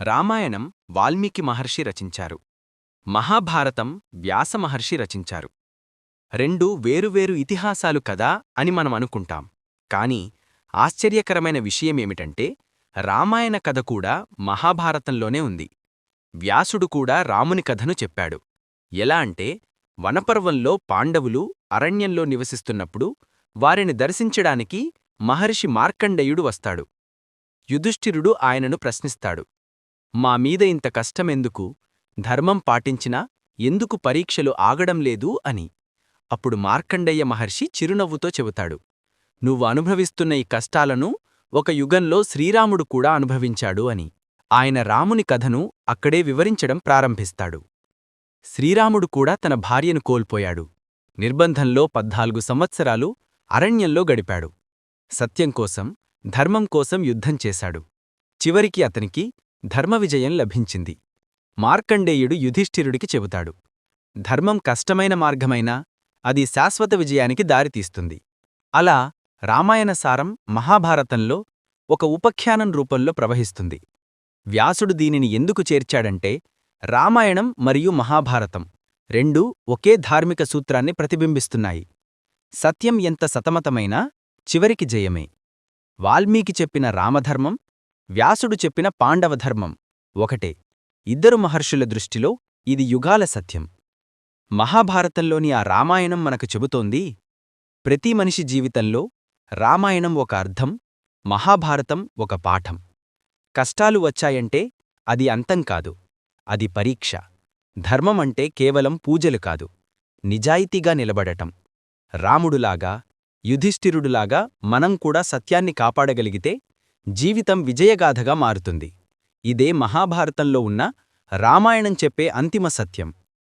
రామాయణం వాల్మీకి మహర్షి రచించారు. మహాభారతం వ్యాసమహర్షి రచించారు. రెండు వేరువేరు ఇతిహాసాలు కదా అని మనం అనుకుంటాం. కాని ఆశ్చర్యకరమైన విషయమేమిటంటే రామాయణ కథ కూడా మహాభారతంలోనే ఉంది. వ్యాసుడు కూడా రాముని కథను చెప్పాడు. ఎలా అంటే వనపర్వంలో పాండవులు అరణ్యంలో నివసిస్తున్నప్పుడు వారిని దర్శించడానికి మహర్షి మార్కండేయుడు వస్తాడు. యుధిష్ఠిరుడు ఆయనను ప్రశ్నిస్తాడు. మా మీద ఇంత కష్టమెందుకు? ధర్మం పాటించినా ఎందుకు పరీక్షలు ఆగడం లేదు అని. అప్పుడు మార్కండయ్య మహర్షి చిరునవ్వుతో చెబుతాడు. నువ్వు అనుభవిస్తున్న ఈ కష్టాలను ఒక యుగంలో శ్రీరాముడు కూడా అనుభవించాడు అని. ఆయన రాముని కథను అక్కడే వివరించడం ప్రారంభిస్తాడు. శ్రీరాముడు కూడా తన భార్యను కోల్పోయాడు. నిర్బంధంలో పద్నాలుగు సంవత్సరాలు అరణ్యంలో గడిపాడు. సత్యం కోసం ధర్మం కోసం యుద్ధం చేశాడు. చివరికి అతనికి ధర్మవిజయం లభించింది. మార్కండేయుడు యుధిష్ఠిరుడికి చెబుతాడు. ధర్మం కష్టమైన మార్గమైనా అది శాశ్వత విజయానికి దారితీస్తుంది. అలా రామాయణ సారం మహాభారతంలో ఒక ఉపఖ్యానం రూపంలో ప్రవహిస్తుంది. వ్యాసుడు దీనిని ఎందుకు చేర్చాడంటే రామాయణం మరియు మహాభారతం రెండూ ఒకే ధార్మిక సూత్రాన్ని ప్రతిబింబిస్తున్నాయి. సత్యం ఎంత సతమతమైనా చివరికి జయమే. వాల్మీకి చెప్పిన రామధర్మం వ్యాసుడు చెప్పిన పాండవధర్మం ఒకటే. ఇద్దరు మహర్షుల దృష్టిలో ఇది యుగాల సత్యం. మహాభారతంలోని ఆ రామాయణం మనకు చెబుతోంది ప్రతి మనిషి జీవితంలో రామాయణం ఒక అర్థం మహాభారతం ఒక పాఠం. కష్టాలు వచ్చాయంటే అది అంతం కాదు అది పరీక్ష. ధర్మమంటే కేవలం పూజలు కాదు నిజాయితీగా నిలబడటం. రాముడులాగా యుధిష్ఠిరుడులాగా మనం కూడా సత్యాన్ని కాపాడగలిగితే జీవితం విజయగాథగా మారుతుంది. ఇదే మహాభారతంలో ఉన్న రామాయణం చెప్పే అంతిమ సత్యం.